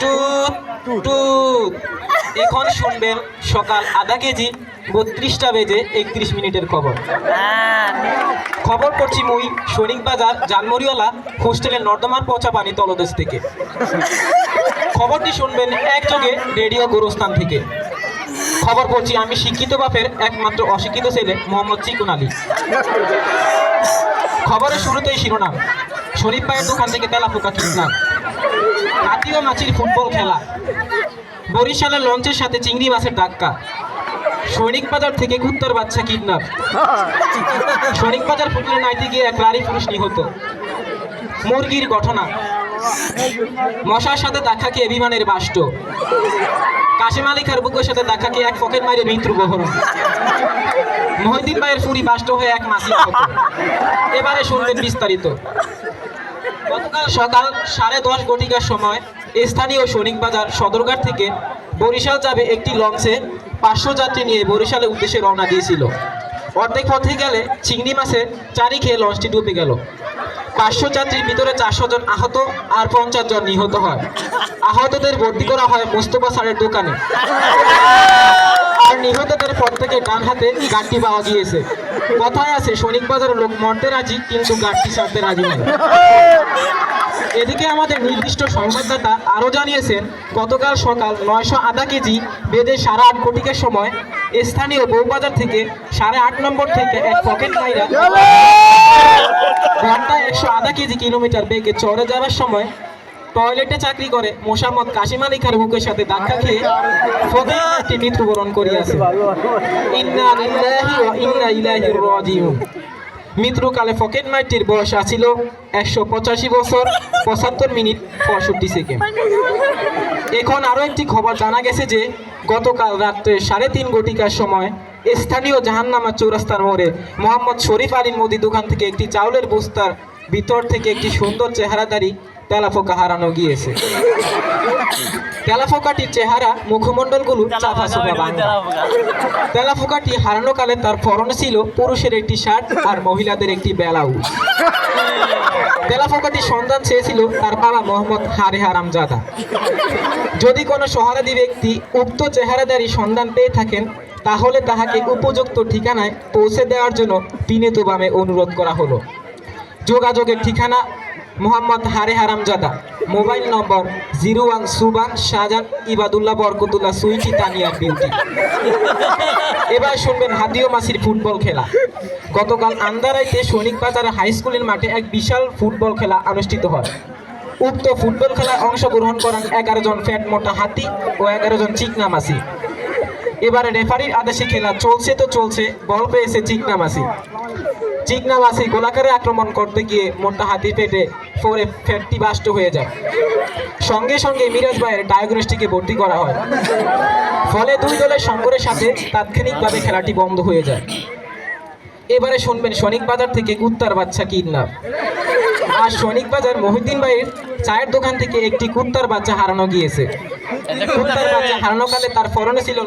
টুত টুত এখন শুনবেন সকাল আধা কেজি বত্রিশটা বেজে একত্রিশ মিনিটের খবর। খবর করছি মুই সৈনিক বাজার জানমরিওয়ালা হোস্টেলের নর্দমার পচা পানি তলদেশ থেকে। খবরটি শুনবেন একযোগে রেডিও গোরস্থান থেকে। খবর পড়ছি আমি শিক্ষিত বাপের একমাত্র অশিক্ষিত ছেলে মোহাম্মদ চিকুন আলী। খবরের শুরুতেই শিরোনাম। শরীফ ভাইয়ের দোকান থেকে তেলা পোকা কিনলাম মাছির ফুটবল খেলা। বরিশালের লঞ্চের সাথে চিংড়ি মাছের ধাক্কা। সৈনিক বাজার থেকে কুত্তার বাচ্চা কিডন্যাপ। সৈনিক বাজার ফুটলে নাইতে গিয়ে এক নারী পুরুষ নিহত। মুরগির ঘটনা। মশার সাথে দেখা খেয়ে বিমানের বাষ্ট। কাশিম আলী খার বুকের সাথে দেখা খেয়ে এক পকেট মাইরে মৃত্যু বহরণ মহিদিন ভাইয়ের ফুরি বাষ্ট হয়ে এক মাসি এবারে শুনবেন বিস্তারিত। সকাল সাড়ে দশ ঘটিকার সময় স্থানীয় সৈনিক বাজার সদরঘাট থেকে বরিশাল যাবে একটি লঞ্চে পাঁচশো যাত্রী নিয়ে বরিশালের উদ্দেশ্যে রওনা দিয়েছিল। অর্ধেক পথে গেলে চিংড়ি মাছের চারি খেয়ে লঞ্চটি ডুবে গেল। পাঁচশো যাত্রীর ভিতরে চারশো জন আহত আর পঞ্চাশ জন নিহত হয়। আহতদের ভর্তি করা হয় মোস্তফা সারের দোকানে। আর নিহতদের থেকে ডান হাতে গাড়টি পাওয়া গিয়েছে। কথায় আছে, সৈনিক বাজারের লোক মরতে রাজি, কিন্তু গাড়টি ছাড়তে রাজি নয়। এদিকে আমাদের নির্দিষ্ট সংবাদদাতা আরও জানিয়েছেন, গতকাল সকাল নয়শো আধা কেজি বেজে সাড়ে আট কোটিকের সময় স্থানীয় বউবাজার থেকে সাড়ে আট নম্বর থেকে এক পকেট মাইরা ঘন্টায় একশো আধা কেজি কিলোমিটার বেগে চড়ে যাওয়ার সময় টয়লেটে চাকরি করে মোসাম্মদ কাশিম আলী খার বুকের সাথে ধাক্কা খেয়ে একটি মৃত্যুবরণ করিয়াছে। ইন্না ইন্না মৃত্যুকালে ফকেট মাইটির বয়স আছিল একশো পঁচাশি বছর, পঁচাত্তর মিনিট পঁয়ষট্টি সেকেন্ড। এখন আরও একটি খবর জানা গেছে যে, গতকাল রাত্রে সাড়ে তিন ঘটিকার সময় স্থানীয় জাহান্নামা চৌরাস্তার মোড়ে মোহাম্মদ শরীফ আলীর মোদি দোকান থেকে একটি চাউলের বস্তার ভিতর থেকে একটি সুন্দর চেহারাদারি তেলাফোকা হারানো গিয়েছে। তেলাফোকাটির চেহারা মুখমণ্ডলগুলো চাপা চোপা বাংলা তেলাফোকাটি হারানো কালে তার পরনে ছিল পুরুষের একটি শার্ট আর মহিলাদের একটি ব্লাউজ তেলাফোকাটি সন্ধান চেয়েছিল তার বাবা মোহাম্মদ হারে হারাম জাদা যদি কোনো সহারাদি ব্যক্তি উক্ত চেহারাদারি সন্ধান পেয়ে থাকেন তাহলে তাহাকে উপযুক্ত ঠিকানায় পৌঁছে দেওয়ার জন্য বিনীতভাবে অনুরোধ করা হলো। যোগাযোগের ঠিকানা মোহাম্মদ হারে হারামজাদা। মোবাইল নম্বর জিরো ওয়ান সুবান শাহজান ইবাদুল্লাহ বরকতুল্লাহ সুইটি তানিয়া বিউটি এবার শুনবেন হাদিও মাসির ফুটবল খেলা। গতকাল আন্দারাইতে সৈনিক বাজার হাই স্কুলের মাঠে এক বিশাল ফুটবল খেলা অনুষ্ঠিত হয়। উক্ত ফুটবল খেলায় অংশগ্রহণ করেন এগারো জন ফ্যাট মোটা হাতি ও এগারো জন চিকনা মাসি এবারে রেফারির আদেশে খেলা চলছে তো চলছে, বল পেয়েছে চিকনা মাসি চিকনা গোলাকারে আক্রমণ করতে গিয়ে মোটা হাতি পেটে পরে ফ্যাটটি বাষ্ট হয়ে যায়। সঙ্গে সঙ্গে মিরাজ ভাইয়ের ডায়াগনস্টিকে ভর্তি করা হয়। ফলে দুই দলের সংকরের সাথে তাৎক্ষণিকভাবে খেলাটি বন্ধ হয়ে যায়। এবারে শুনবেন শনিক বাজার থেকে কুত্তার বাচ্চা কিডন্যাপ আর সৈনিক বাজার মহিউদ্দিন ভাইয়ের চায়ের দোকান থেকে একটি কুত্তার বাচ্চা হারানো গিয়েছে। কুত্তার বাচ্চা হারানো কালে তার ফরনে ছিল